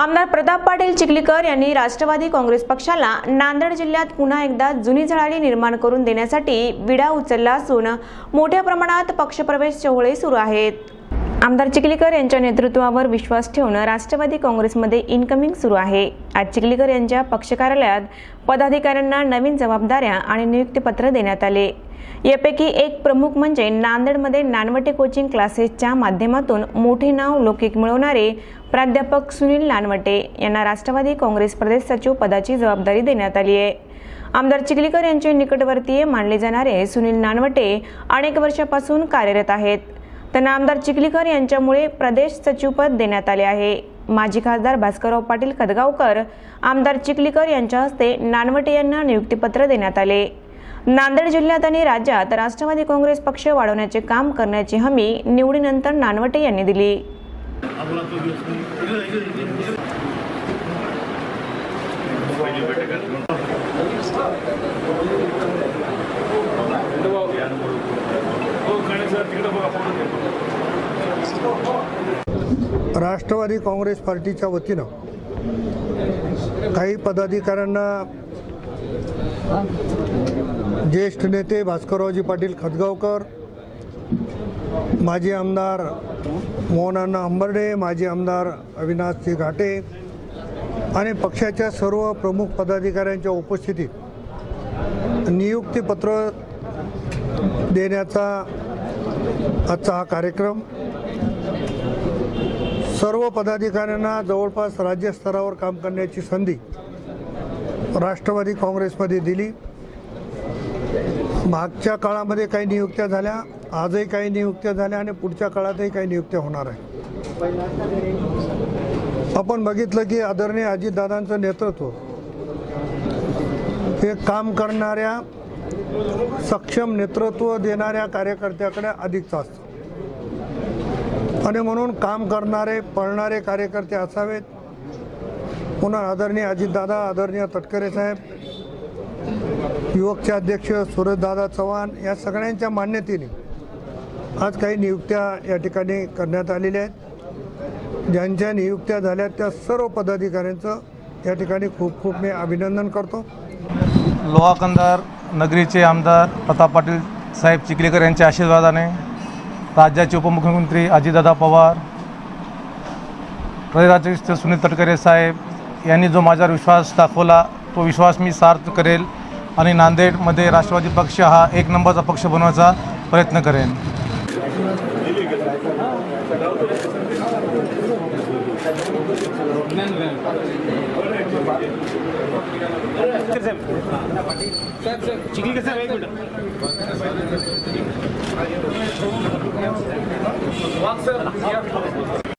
आमदार प्रताप पाटील चिखलीकर यांनी राष्ट्रवादी काँग्रेस पक्षाला नांदेड जिल्ह्यात पुन्हा एकदा जुनी झळाळी निर्माण करून देण्यासाठी विडा उचलला असून मोठ्या प्रमाणात पक्षप्रवेश सोहळे सुरू आहेत. आमदार चिखलीकर यांच्या नेतृत्वावर विश्वास ठेवून राष्ट्रवादी काँग्रेसमध्ये इनकमिंग सुरू आहे. आज चिखलीकर यांच्या पक्ष कार्यालयात पदाधिकाऱ्यांना नवीन जबाबदाऱ्या आणि नियुक्तीपत्र देण्यात आले. यापैकी एक प्रमुख म्हणजे नांदेडमध्ये नानवटे कोचिंग क्लासेसच्या माध्यमातून मोठे नाव लौकिक मिळवणारे प्राध्यापक सुनील नानवटे यांना राष्ट्रवादी काँग्रेस प्रदेश सचिव पदाची जबाबदारी देण्यात आली आहे. आमदार चिखलीकर यांचे निकटवर्तीय मानले जाणारे सुनील नानवटे अनेक वर्षापासून कार्यरत आहेत. त्यांना आमदार चिखलीकर यांच्यामुळे प्रदेश सचिवपद देण्यात आले आहे. माजी खासदार भास्करराव पाटील खदगावकर आमदार चिखलीकर यांच्या हस्ते नानवटे यांना नियुक्तीपत्र देण्यात आले. नांदेड जिल्ह्यात आणि राज्यात राष्ट्रवादी काँग्रेस पक्ष वाढवण्याचे काम करण्याची हमी निवडीनंतर नानवटे यांनी दिली. राष्ट्रवादी काँग्रेस पार्टीच्या वतीनं काही पदाधिकाऱ्यांना ज्येष्ठ नेते भास्कररावजी पाटील खतगावकर माजी आमदार मोहनाना अंबर्डे माजी आमदार अविनाशजी घाटे आणि पक्षाच्या सर्व प्रमुख पदाधिकाऱ्यांच्या उपस्थितीत नियुक्तीपत्र देण्याचा आजचा हा कार्यक्रम सर्व पदाधिकाऱ्यांना जवळपास राज्यस्तरावर काम करण्याची संधी राष्ट्रवादी काँग्रेसमध्ये दिली. मागच्या काळामध्ये काही नियुक्त्या झाल्या आजही काही नियुक्त्या झाल्या आणि पुढच्या काळातही काही नियुक्त्या होणार आहे आपण बघितलं की आदरणीय अजितदादांचं नेतृत्व हे काम करणाऱ्या सक्षम नेतृत्व देणाऱ्या कार्यकर्त्याकडे अधिकचं असतं आणि म्हणून काम करणारे पळणारे कार्यकर्ते असावेत. पुन्हा आदरणीय अजितदादा आदरणीय तटकरे साहेब युवकचे अध्यक्ष सूरजदादा चव्हाण या सगळ्यांच्या मान्यतेने आज काही नियुक्त्या या ठिकाणी करण्यात आलेल्या आहेत. ज्यांच्या नियुक्त्या झाल्या त्या सर्व पदाधिकाऱ्यांचं या ठिकाणी खूप खूप मी अभिनंदन करतो. लोहाकंदार नगरीचे आमदार प्रताप पाटील साहेब चिखलेकर यांच्या आशीर्वादाने राज्याचे उपमुख्यमंत्री अजितदादा पवार प्रदेशाध्यक्ष सुनील तटकरे साहेब यांनी जो माझ्यावर विश्वास दाखवला तो विश्वास मी सार्थ करेल आणि नांदेडमध्ये राष्ट्रवादी पक्ष हा एक नंबरचा पक्ष बनवायचा प्रयत्न करेन चिखली